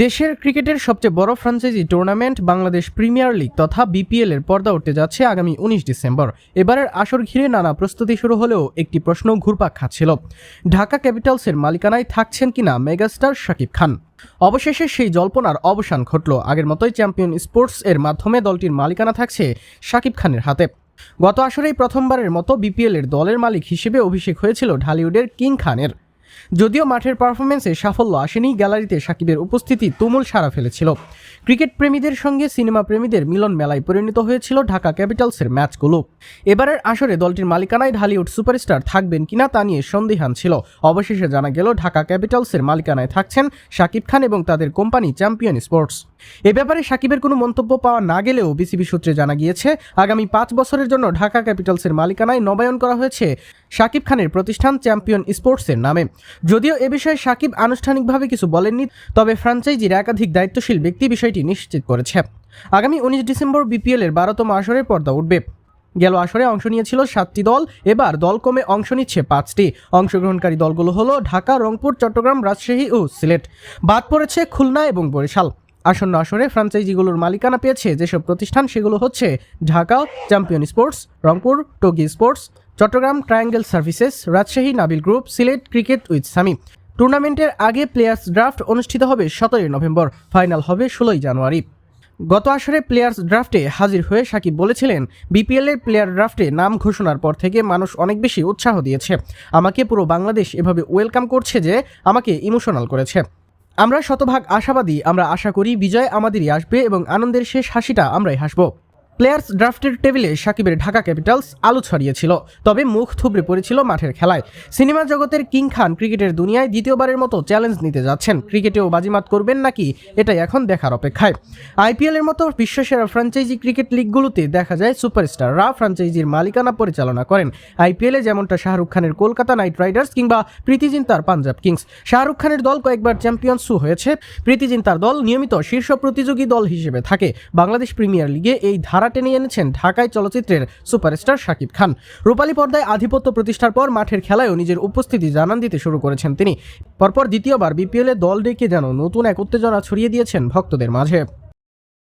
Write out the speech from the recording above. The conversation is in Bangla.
দেশের ক্রিকেটের সবচেয়ে বড় franchise tournament Bangladesh Premier League তথা বিপিএল এর পর্দা উঠতে যাচ্ছে আগামী উনিশ ডিসেম্বর। এবারের আসর ঘিরে নানা প্রস্তুতি শুরু হলেও একটি প্রশ্ন ঘুরপাক খাচ্ছিল। ঢাকা ক্যাপিটালসের মালিকানায় থাকছেন কিনা মেগাস্টার শাকিব খান? অবশেষে সেই জল্পনার অবসান ঘটল। আগের মতোই চ্যাম্পিয়ন স্পোর্টস এর মাধ্যমে দলটির মালিকানা থাকছে শাকিব খানের হাতে। গত আসরেই প্রথমবারের মতো বিপিএল এর দলের মালিক হিসেবে অভিষেক হয়েছিল ঢালিউডের কিং খানের। যদিও মাঠের পারফরমেন্সে সাফল্য আসেনি, গ্যালারিতে সাকিবের উপস্থিতি তুমুল সাড়া ফেলেছিল। ক্রিকেট প্রেমীদের সঙ্গে সিনেমা প্রেমীদের মিলন মেলায় পরিণত হয়েছিল ঢাকা ক্যাপিটালসের ম্যাচগুলো। এবারের আসরে দলটির মালিকানায় ঢালিউড সুপারস্টার থাকবেন কিনা তা নিয়ে সন্দিহান ছিল। অবশেষে জানা গেল, ঢাকা ক্যাপিটালসের মালিকানায় থাকছেন শাকিব খান এবং তাদের কোম্পানি চ্যাম্পিয়ন স্পোর্টস। এ ব্যাপারে সাকিবের কোনো মন্তব্য পাওয়া না গেলেও বিসিবি সূত্রে জানা গিয়েছে, আগামী পাঁচ বছরের জন্য ঢাকা ক্যাপিটালসের মালিকানায় নবায়ন করা হয়েছে শাকিব খানের প্রতিষ্ঠান চ্যাম্পিয়ন স্পোর্টসের নামে। যদিও এ বিষয়ে শাকিব আনুষ্ঠানিকভাবে কিছু বলেননি, তবে ফ্র্যাঞ্চাইজির একাধিক দায়িত্বশীল ব্যক্তি বিষয়টি নিশ্চিত করেছে। আগামী উনিশ ডিসেম্বর বিপিএল এর বারোতম আসরের পর্দা উঠবে। গেল আসরে অংশ নিয়েছিল সাতটি দল, এবার দল কমে অংশ নিচ্ছে পাঁচটি। অংশগ্রহণকারী দলগুলো হলো ঢাকা, রংপুর, চট্টগ্রাম, রাজশাহী ও সিলেট। বাদ পড়েছে খুলনা এবং বরিশাল। আসন্ন আসরে ফ্র্যাঞ্চাইজিগুলোর মালিকানা পেয়েছে যেসব প্রতিষ্ঠান, সেগুলো হচ্ছে Dhaka, champion sports, Rangpur, Togi sports Chattogram triangle services, Rajshahi Nabil group, Sylhet cricket with Sami টুর্নামেন্টের আগে প্লেয়ার্স ড্রাফট অনুষ্ঠিত হবে সতেরোই নভেম্বর, ফাইনাল হবে ষোলোই জানুয়ারি। গত আসরে প্লেয়ার্স ড্রাফটে হাজির হয়ে সাকিব বলেছিলেন, বিপিএল এর প্লেয়ার ড্রাফটে নাম ঘোষণার পর থেকে মানুষ অনেক বেশি উৎসাহ দিয়েছে। আমাকে পুরো বাংলাদেশ এভাবে ওয়েলকাম করছে যে আমাকে ইমোশনাল করেছে। আমরা শতভাগ আশাবাদী, আমরা আশা করি বিজয় আমাদেরই আসবে এবং আনন্দের শেষ হাসিটা আমরাই হাসবো। প্লেয়ার্স ড্রাফটের টেবিলে সাকিবের ঢাকা ক্যাপিটালস আলো ছড়িয়েছিল, তবে মুখ থুবড়ে পড়েছিল মাঠের খেলায়। সিনেমা জগতের কিং খান ক্রিকেটের দুনিয়ায় দ্বিতীয়বারের মতো চ্যালেঞ্জ নিতে যাচ্ছেন। ক্রিকেটেও বাজিমাত করবেন নাকি, এটাই এখন দেখার অপেক্ষায়। আইপিএল এর মতো বিশ্বসেরা ফ্র্যাঞ্চাইজি ক্রিকেট লিগগুলোতে দেখা যায় সুপারস্টাররা ফ্র্যাঞ্চাইজির মালিকানা পরিচালনা করেন। আইপিএলে যেমনটা শাহরুখ খানের কলকাতা নাইট রাইডার্স কিংবা প্রীতি জিন্তার পাঞ্জাব কিংস। শাহরুখ খানের দল কয়েকবার চ্যাম্পিয়ন্সও হয়েছে। প্রীতি জিন্তার দল নিয়মিত শীর্ষ প্রতিযোগী দল হিসেবে থাকে। বাংলাদেশ প্রিমিয়ার লিগে এই ধারা টেনে এনেছেন ঢাকায় চলচ্চিত্রের সুপারস্টার শাকিব খান। রূপালী পর্দায় আধিপত্য প্রতিষ্ঠার পর মাঠের খেলায়ও নিজের উপস্থিতি জানান দিতে শুরু করেছেন তিনি। পরপর দ্বিতীয়বার বিপিএলে দল ডেকে যেন নতুন এক উত্তেজনা ছড়িয়ে দিয়েছেন ভক্তদের মাঝে।